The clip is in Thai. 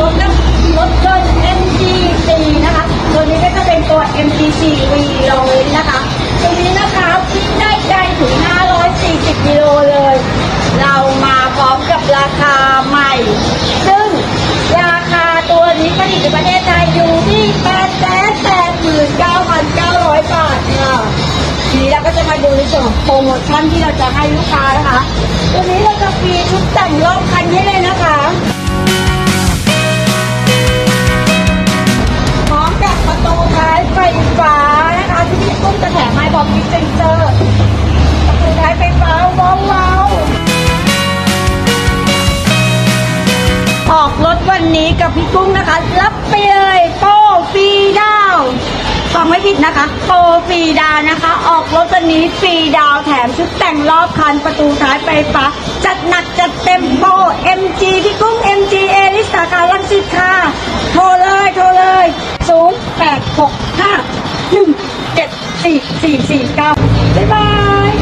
รถน้ำรถยนต์ MG4 นะคะ ตัวนี้ก็จะเป็นตัว MG4V เลยนะคะ ตัวนี้นะคะวิ่งได้ไกลถึง 540กิโลเลย เรามาพร้อมกับราคาใหม่ ซึ่งราคาตัวนี้ผลิตในประเทศไทยอยู่ที่889,900 บาทค่ะทีนี้เราก็จะมาดูในส่วนโปรโมชั่นที่เราจะให้ลูกค้านะคะ ตัวนี้เราจะฟรีชุดแต่งรอบคันให้เลยนะคะ ที่จะแถมให้พร้อมกิฟต์เซนเซอร์ประตูท้ายไฟฟ้าว้าวว้าวออกรถวันนี้กับพี่กุ้งนะคะ รับไปเลยโปฟรีดาวฟังไม่ผิดนะคะ โปรฟรีดาวนะคะ ออกรถวันนี้ฟรีดาวแถมชุดแต่งรอบคันประตูท้ายไฟฟ้าจัดหนักจัด สี่สี่เก้าบ๊ายบาย